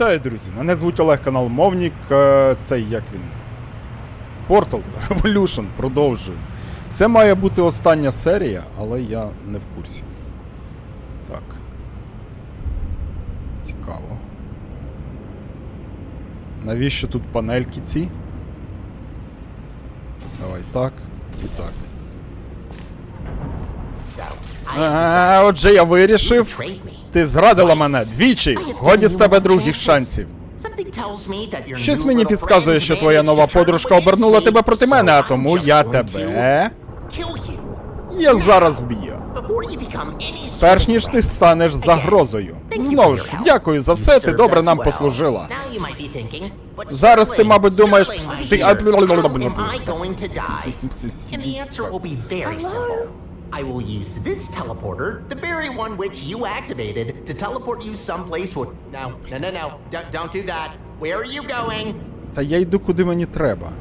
Вітаю, друзі! Мене звуть Олег канал Мовнік. Е, Цей як він? Portal Revolution. Продовжую. Це має бути остання серія, але я не в курсі. Так. Цікаво. Навіщо тут панельки ці? Давай так і так. А, отже, я вирішив. Ти зрадила мене двічі. Годі з тебе других шансів. Щось мені підказує, що твоя нова подружка обернула тебе проти мене, а тому я тебе. Я зараз вб'ю. Перш ніж ти станеш загрозою. Знову ж, дякую за все, ти добре нам послужила. Зараз ти, мабуть, думаєш, ти- I will use this teleporter, the very one which you activated, to teleport you someplace where... No, no, no, no, don't, don't do that. Where are you going? Та я йду куди мені треба.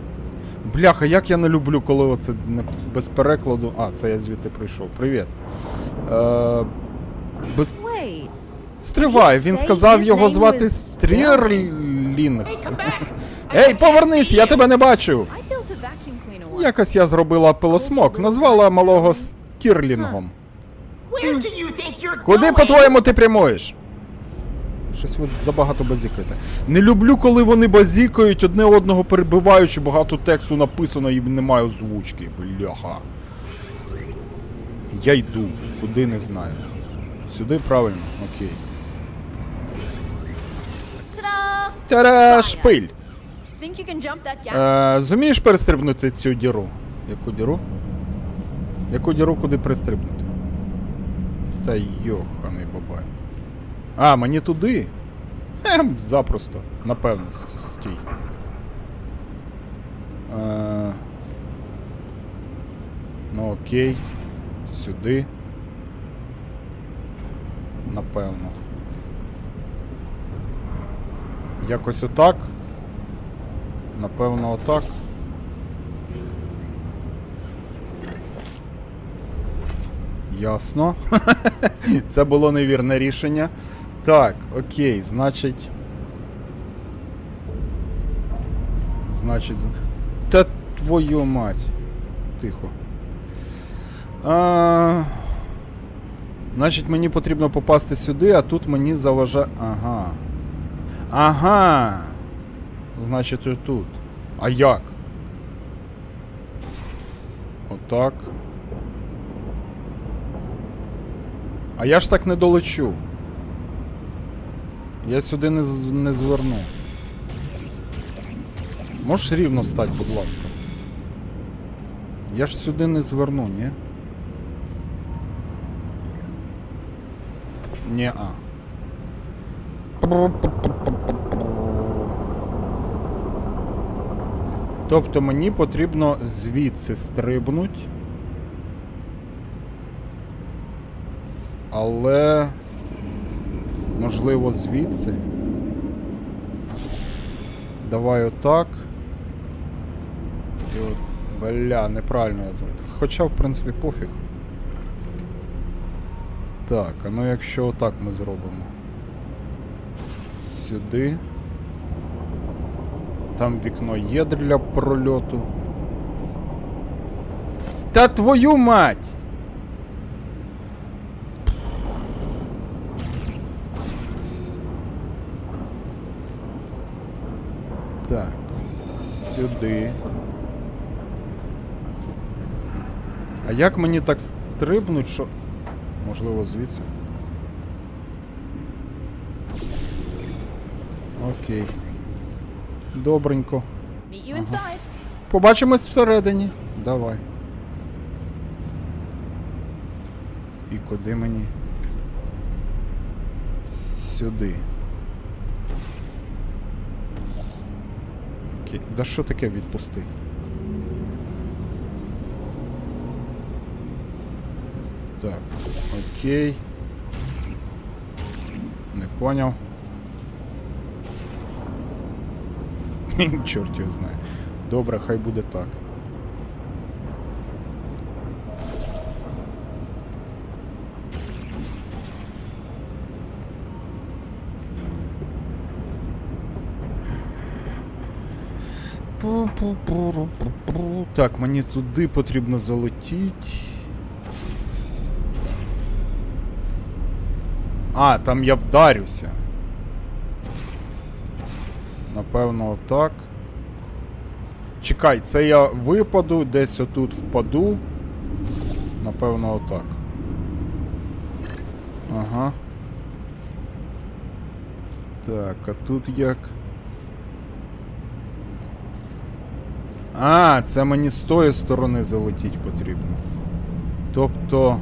Бляха, як я не люблю, коли оце не без перекладу. А, це я звідти прийшов. Привіт. Е, без... Стривай, він сказав його звати Стрірлінг. Hey, come back! I Ей, повернись, я тебе не бачу. Якось я зробила пилосмок, назвала малого You're Куди, по-твоєму, ти прямуєш? Щось ви забагато базікаєте. Не люблю, коли вони базікають, одне одного перебиваючи, багато тексту написано і немає озвучки. Бляха. Я йду, куди не знаю. Сюди правильно, окей. Тара шпиль. Е, зумієш перестрибнути цю діру? Яку діру? Яку діру куди перестрибнути? Та йоханий бабай. А, мені туди? Ем, запросто. Напевно, стій. Е, ну окей. Сюди. Напевно. Якось отак. Напевно, отак. Ясно. Це було невірне рішення. Так, окей, значить. Значить. Та твою мать. Тихо. А... Значить, мені потрібно попасти сюди, а тут мені заважає. Ага. Ага. Значить, отут. А як? Отак. А я ж так не долечу. Я сюди не, не зверну. Можеш рівно стати, будь ласка. Я ж сюди не зверну, ні? Ні-а. Тобто мені потрібно звідси стрибнуть. Але. Можливо, звідси. Давай отак. І от. Бля, неправильно я зробив. Хоча, в принципі, пофіг. Так, а ну якщо отак ми зробимо. Сюди. Там вікно є для прольоту. Та твою мать! Так, сюди. А як мені так стрибнуть, що. Можливо, звідси? Окей. Добренько. You. Побачимось всередині. Давай. І куди мені? Сюди. Окей. Да що таке відпусти? Так, окей. Не поняв. Чорт його знає. Добре, хай буде так. Так, мені туди потрібно залетіти. А, там я вдарюся. Напевно, отак. Чекай, це я випаду, десь отут впаду. Напевно, отак. Ага. Так, а тут як. А, це мені з тої сторони залетіть потрібно. Тобто.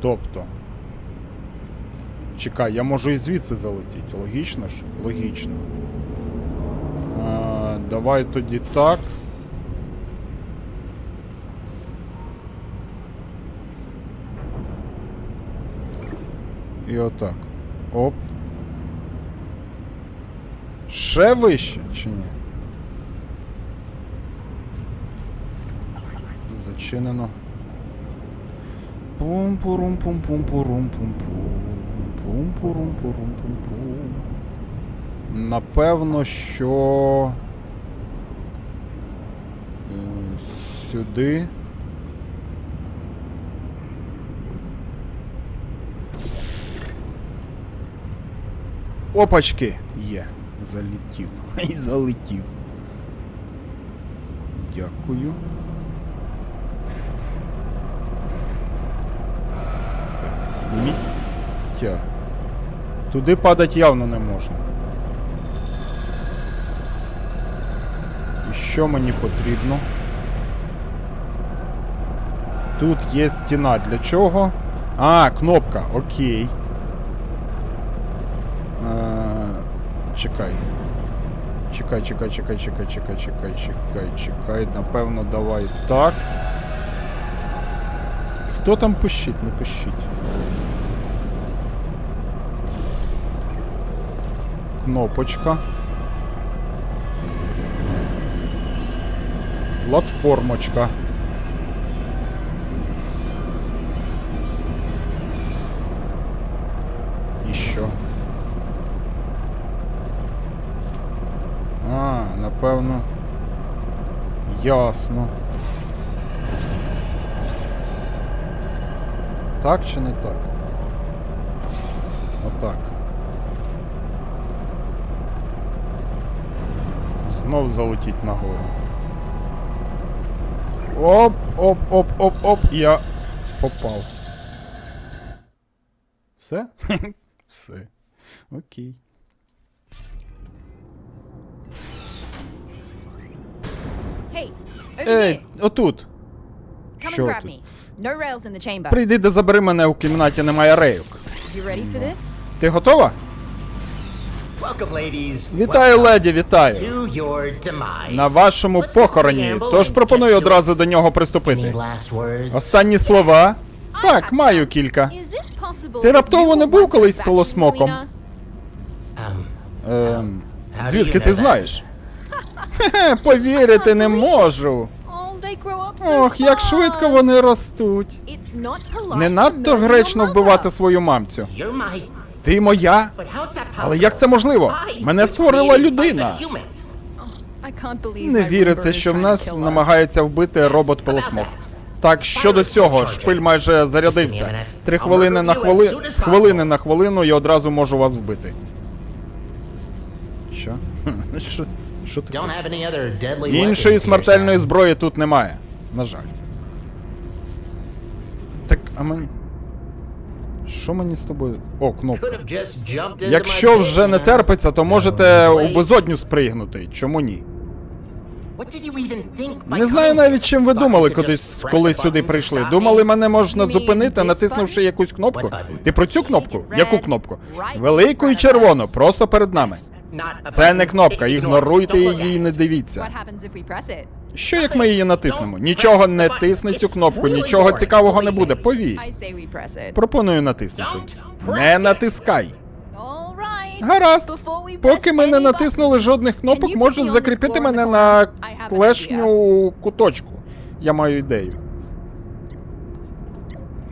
Тобто. Чекай, я можу і звідси залетіти. Логічно ж? Логічно. А, давай тоді так. І отак. Оп. Ще вище чи ні? Зачинено. пум пурум пум пум пурум пум пум пум пурум пум пум Напевно, що. Сюди. Опачки! Є. Залетів. І залетів. Дякую. Так, сміття. Туди падати явно не можна. І що мені потрібно? Тут є стіна. Для чого? А, кнопка, окей. Чекай. Чекай, чекай, чекай, чекай, чекай, чекай, чекай, чекай. Напевно, давай так. Хто там пишіть? Не пишіть. Кнопочка. Платформочка. Напевно. Ясно. Так чи не так? Отак. Знов залетіть нагору. Оп, оп, оп, оп, оп, я попав. Все? Все. Окей. Ей, here. отут. Come що тут? No rails in the chamber. Прийди да забери мене у кімнаті немає рейок. You ready for this? Ти готова? Welcome, ladies. Вітаю, Welcome леді, вітаю. To your demise. На вашому Let's похороні. Тож пропоную одразу до нього приступити. Останні слова. Так, маю кілька. Ти раптово не був колись cleaner? Um, Ем, звідки ти знаєш? Повірити не можу. Ох, як швидко вони ростуть. Не надто гречно вбивати свою мамцю. Ти моя? Але як це можливо? Мене створила людина. Не віриться, що в нас намагається вбити робот пилосмок. Так, щодо цього, шпиль майже зарядився. Три хвилини на хвили... з хвилини на хвилину і одразу можу вас вбити. Що? Що? Таке? Іншої смертельної зброї тут немає. На жаль. Так, а мені. Що мені з тобою. О, кнопка. Якщо вже не терпиться, то можете у безодню спригнути. Чому ні? Не знаю навіть, чим ви думали, кудись, коли сюди прийшли. Думали, мене можна зупинити, натиснувши якусь кнопку? Ти про цю кнопку? Яку кнопку? Велику і червону, просто перед нами. Це не кнопка, ігноруйте її і не дивіться. Що як ми її натиснемо? Нічого не тисни цю кнопку, нічого цікавого не буде. it. Пропоную натиснути. Не натискай. Гаразд. Поки ми не натиснули жодних кнопок, можеш закріпити мене на клешню куточку. Я маю ідею.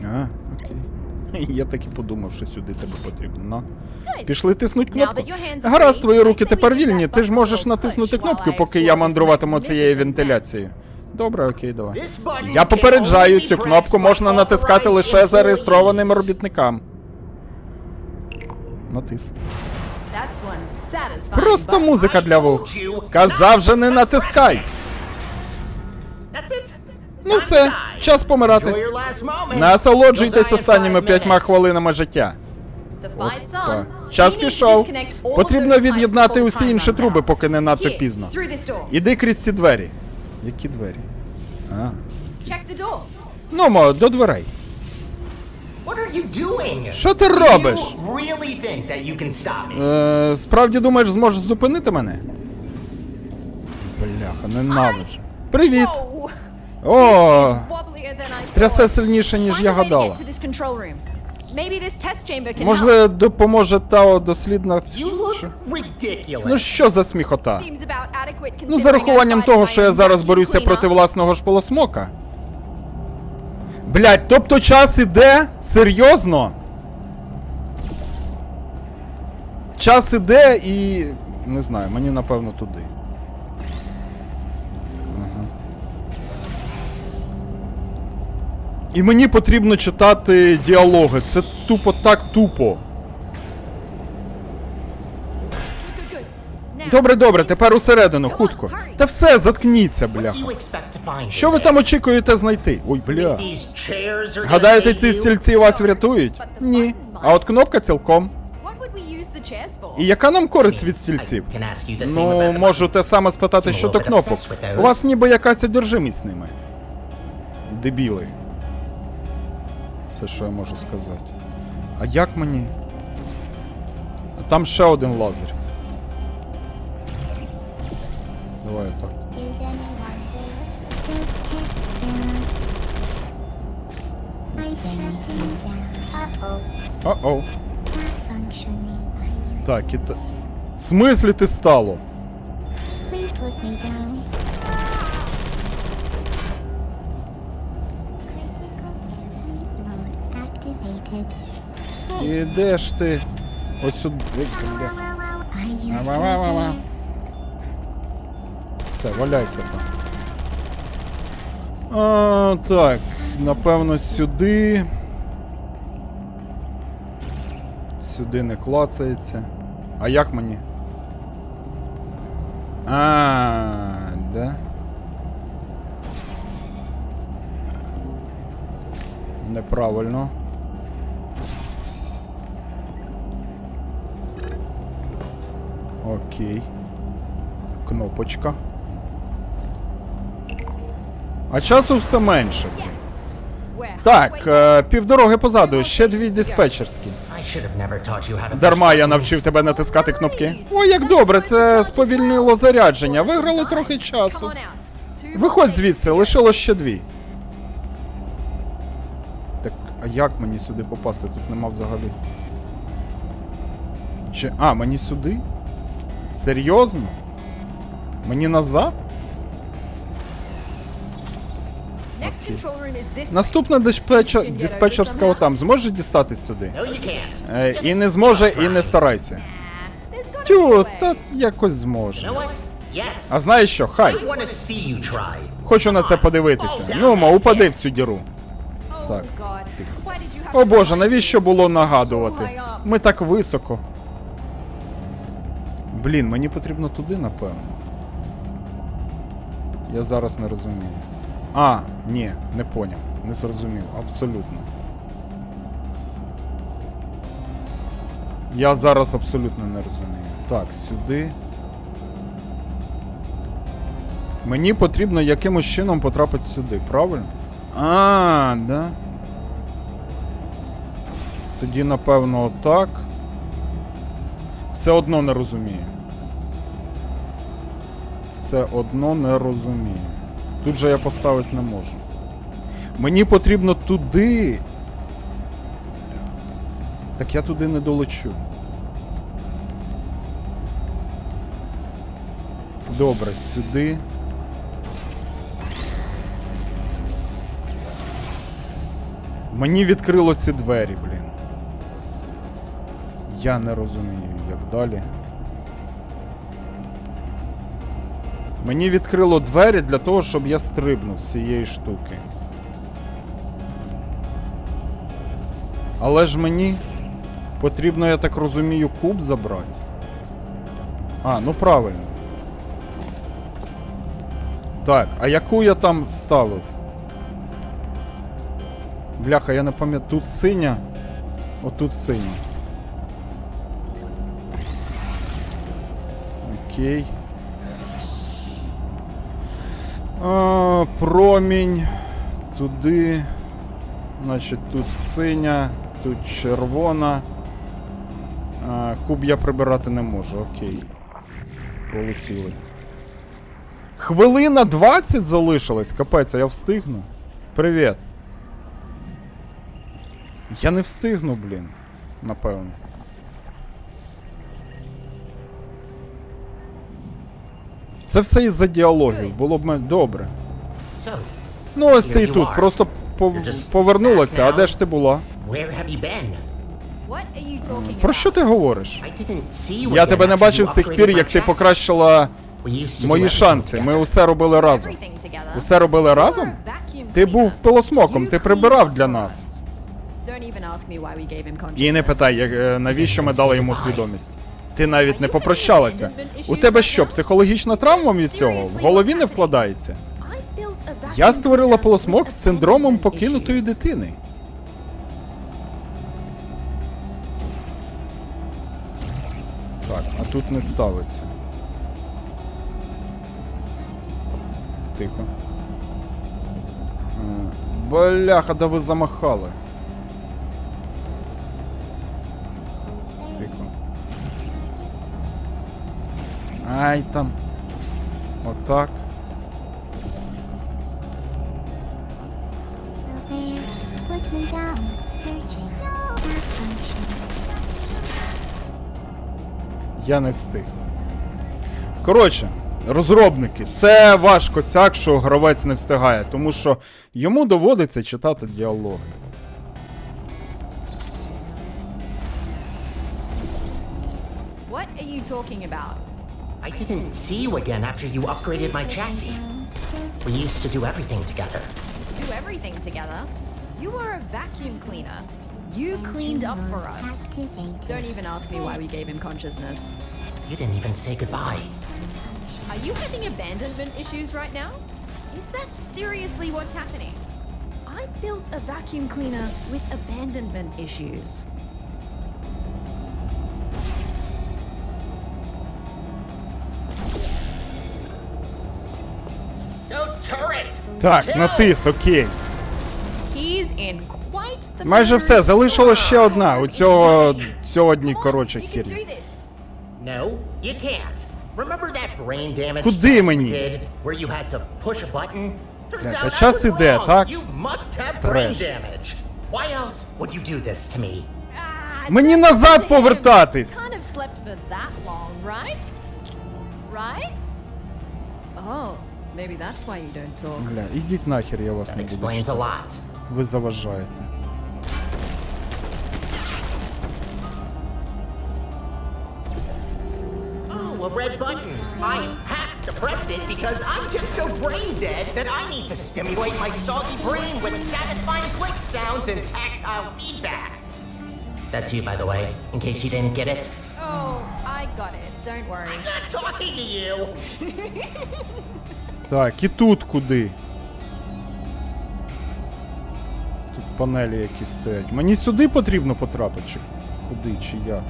А. Я так і подумав, що сюди тебе потрібно. Пішли тиснуть кнопку. Гаразд, твої руки тепер вільні. Ти ж можеш натиснути push кнопки, поки я мандруватиму цією вентиляцією. Добре, окей, давай. Я попереджаю, цю кнопку можна натискати лише зареєстрованим робітникам. Натис. Просто музика для вух. Казав же не натискай. Ну все, час помирати. Насолоджуйтесь останніми п'ятьма хвилинами життя. Опа. Час пішов. Потрібно від'єднати усі інші труби, поки не надто пізно. Іди крізь ці двері. Які двері? А. Check. Ну, мо, до дверей. Що ти робиш? Е, справді думаєш, зможеш зупинити мене? Бляха, ненавиджу. Привіт! О, трясе сильніше, ніж я гадала. Можливо, допоможе Тао дослідна... ц- You look Що? ridiculous. Ну що за сміхота? Ну, за рахуванням того, що я зараз борюся проти власного ж полосмока. Блять, тобто час іде? Серйозно? Час іде і. Не знаю, мені напевно туди. І мені потрібно читати діалоги. Це тупо так тупо. Добре, добре, тепер усередину, хутко. Та все, заткніться, бляха. find Що ви там очікуєте знайти? Ой, бля. Гадаєте, ці стільці вас врятують? Ні. А от кнопка цілком. І яка нам користь від стільців? Ну, можу те саме спитати a щодо кнопок. У вас ніби якась одержимість ними. Дебіли. Все, що я можу сказати. А як мені? Там ще один лазер. Давай. Are you Так, і. В смислі ти стало? Please put me down. І де ж ти? Ось сюди. Все, валяйся там. А, так, напевно, сюди. Сюди не клацається. А як мені? А, да? Неправильно. Окей. Кнопочка. А часу все менше. Так, е, півдороги позаду, ще дві диспетчерські. Дарма я навчив тебе натискати кнопки. Ой, як добре, це сповільнило зарядження. Виграли трохи часу. Виходь звідси, лишилось ще дві. Так, а як мені сюди попасти? Тут нема взагалі. Чи. А, мені сюди? Серйозно? Мені назад? Наступна диспетчер... диспетчерська отам. Зможеш дістатись туди? Е, і не зможе, і не старайся. Тю, та якось зможе. А знаєш що, хай. Хочу на це подивитися. Ну, ма, упади в цю діру. Oh, Так. О боже, навіщо було нагадувати? Ми так високо. Блін, мені потрібно туди, напевно. Я зараз не розумію. А, ні, не поняв. Не зрозумів. Абсолютно. Я зараз абсолютно не розумію. Так, сюди. Мені потрібно якимось чином потрапити сюди, правильно? А, да. Тоді, напевно, отак. Все одно не розумію. Все одно не розумію. Тут же я поставити не можу. Мені потрібно туди. Так я туди не долечу. Добре, сюди. Мені відкрило ці двері, блін. Я не розумію, як далі. Мені відкрило двері для того, щоб я стрибнув з цієї штуки. Але ж мені потрібно, я так розумію, куб забрати. А, ну правильно. Так, а яку я там ставив? Бляха, я не пам'ятаю. Тут синя. Отут синя. Окей. Промінь. Туди. Значить, тут синя, тут червона. Куб я прибирати не можу, окей. Полетіли. Хвилина 20 залишилась, капець, а я встигну. Привіт. Я не встигну, блін. Напевно. Це все із-за діалогів. Було б мен- добре. So, Ну, ось ти і тут. Просто пов- повернулася. А де ж ти була? where have you been? What are you talking Про about? що ти говориш? I didn't see you Я again тебе не after бачив з тих пір, my як ти chassis. покращила We used to do мої everything шанси. Ми together. усе робили разом. Everything together. Усе робили разом? Ти був пилосмоком, ти прибирав для нас. І не питай, як, е, навіщо ми дали йому свідомість. Ти навіть не попрощалася. У тебе що, психологічна травма від цього? В голові не вкладається. Я створила полосмок з синдромом покинутої дитини. Так, а тут не ставиться. Тихо. Е, Бляха, да ви замахали. Ай там. Отак. Я не встиг. Коротше, розробники, це ваш косяк, що гравець не встигає, тому що йому доводиться читати діалоги. What are you talking about? I didn't see you again after you upgraded my chassis. We used to do everything together. Do everything together. You were a vacuum cleaner. You cleaned up for us. Don't even ask me why we gave him consciousness. You didn't even say goodbye. Are you having abandonment issues right now? Is that seriously what's happening? I built a vacuum cleaner with abandonment issues. Так, натис, окей. Майже все, залишилось ще одна. У цього сьогодні, коротше, damage Куди мені? did where you had to push a button? Turns Бля, out та I час іде, так? Треш. Ah, Мені назад повертатись. Right? Oh, maybe that's why you don't talk. Бля, ідіть нахер, я вас That не буду. explains a читати. lot. Ви заважаєте. Oh, a red button. I have to press it because I'm just so brain dead that I need to stimulate my soggy brain with satisfying click sounds and tactile feedback. That's you, by the way, in case you didn't get it. Oh, I got it. Don't worry. I'm not talking to you. Так, і тут куди? Тут панелі якісь стоять. Мені сюди потрібно потрапити, чи куди, чи як?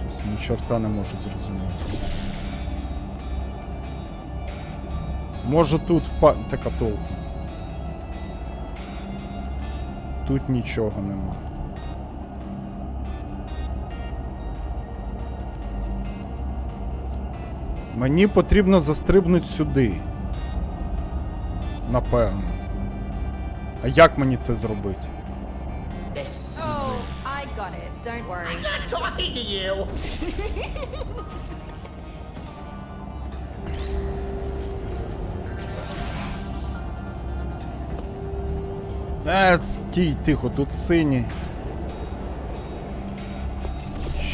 Щось ні чорта не можу зрозуміти. Можу тут впа... Така толку. Тут нічого нема. Мені потрібно застрибнути сюди. Напевно. А як мені це зробити? Oh, I got it. Don't worry. I'm not talking to you. Е, стій, тихо, тут синій.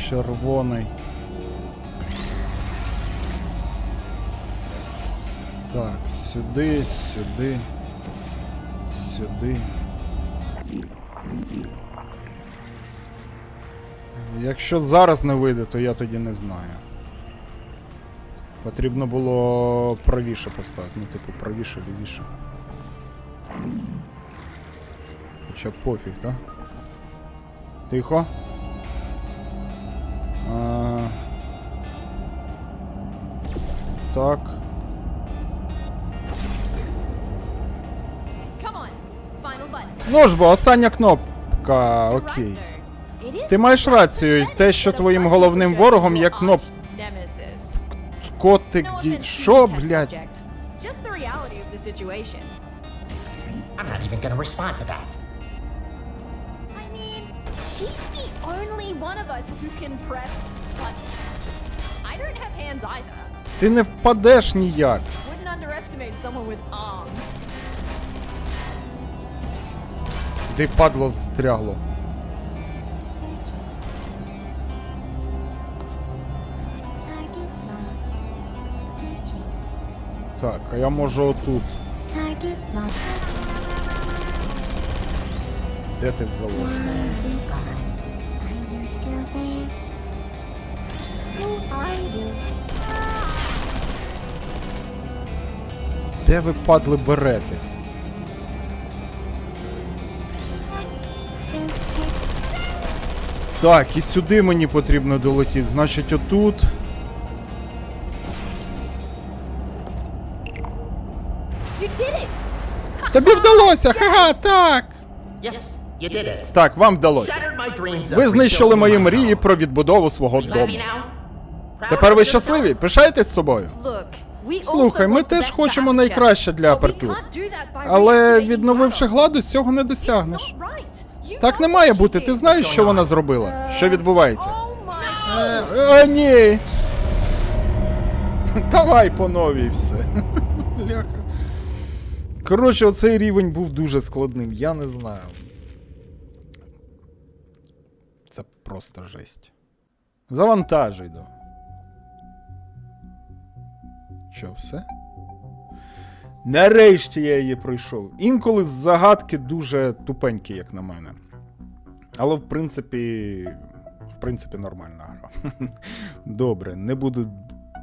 Червоний. Сюди, сюди. Сюди. Якщо зараз не вийде, то я тоді не знаю. Потрібно було правіше поставити. Ну, типу, правіше, лівіше. Хоча пофіг, так? Тихо. А... Так. Ну ж бо, остання кнопка. Окей. Ти маєш рацію, те, що твоїм головним ворогом є кноп... Котик ді... Що, блядь? I'm not even gonna respond to that. I mean, she's the only one of us who can press buttons. I don't have hands either. Ти не впадеш ніяк. Wouldn't underestimate someone with arms. Де падло застрягло. Так, а я можу отут. Де ти you? Де ви падли беретесь? Так, і сюди мені потрібно долетіти. Значить, отут. Тобі вдалося! Ха-ха, так! Yes, you did it. Так, вам вдалося. Ви знищили мої мрії про відбудову свого дому. Тепер ви щасливі? Пишаєтесь собою? Слухай, ми теж хочемо найкраще для апертур. Але відновивши гладус, цього не досягнеш. Так не має бути. Ти знаєш, що вона зробила? Що відбувається? My Е, О, ні. Давай по новій все. Бляха. Коротше, оцей рівень був дуже складним, я не знаю. Це просто жесть. Завантажуй до. Що, все? Нарешті я її пройшов. Інколи загадки дуже тупенькі, як на мене. Але в принципі. В принципі, нормальна гра. Добре, не буду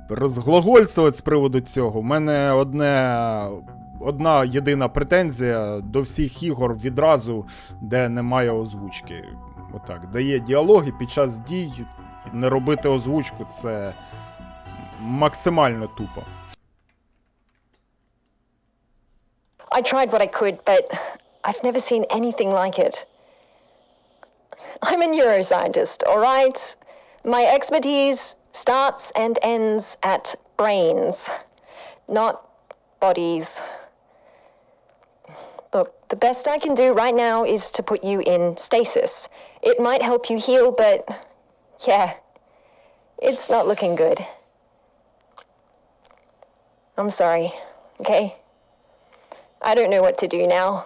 розглагольствувати з приводу цього. У мене одне, одна єдина претензія до всіх ігор відразу, де немає озвучки. Отак, де є діалоги під час дій, не робити озвучку це максимально тупо. I tried what I could, but I've never seen anything like it. I'm a neuroscientist, all right? My expertise starts and ends at brains, not bodies. Look, the best I can do right now is to put you in stasis. It might help you heal, but yeah, it's not looking good. I'm sorry, okay? I don't know what to do now.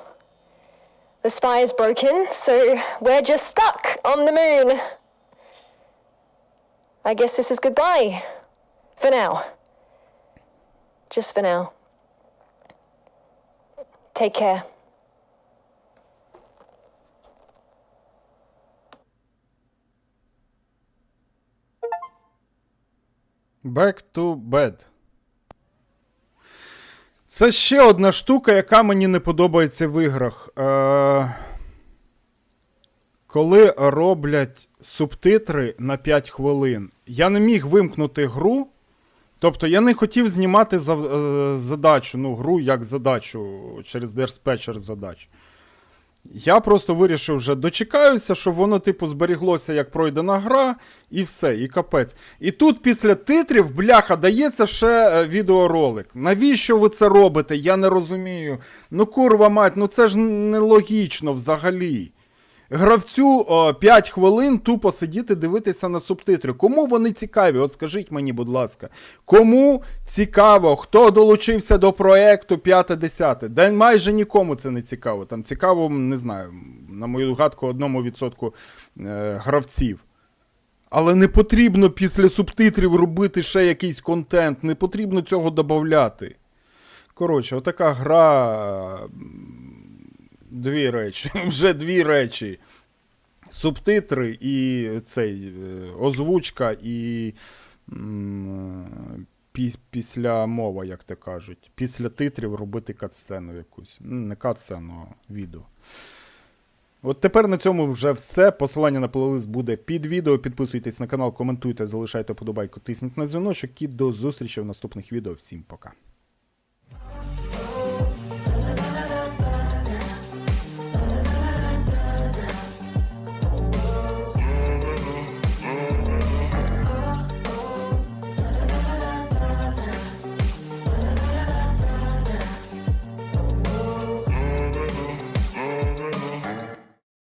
The spy is broken, so we're just stuck on the moon. I guess this is goodbye. For now. Just for now. Take care. Back to bed. Це ще одна штука, яка мені не подобається в іграх. Е... Коли роблять субтитри на 5 хвилин, я не міг вимкнути гру. Тобто я не хотів знімати е, задачу, ну, гру як задачу через диспетчер задач. Я просто вирішив вже дочекаюся, щоб воно, типу, зберіглося як пройдена гра, і все, і капець. І тут після титрів, бляха, дається ще е, відеоролик. Навіщо ви це робите? Я не розумію. Ну, курва мать, ну це ж нелогічно взагалі. Гравцю о, 5 хвилин тупо сидіти дивитися на субтитри. Кому вони цікаві? От скажіть мені, будь ласка, кому цікаво, хто долучився до проекту 5-10? Да майже нікому це не цікаво. Там цікаво, не знаю, на мою гадку, одному відсотку е, гравців. Але не потрібно після субтитрів робити ще якийсь контент, не потрібно цього додати. Коротше, отака гра. Дві речі. Вже дві речі. Субтитри і цей е, озвучка і пі- після мова, як то кажуть. Після титрів робити катсцену якусь. Ну, Не катсцену, а відео. От тепер на цьому вже все. Посилання на плейлист буде під відео. Підписуйтесь на канал, коментуйте, залишайте подобайку, тисніть на дзвіночок і до зустрічі в наступних відео. Всім пока.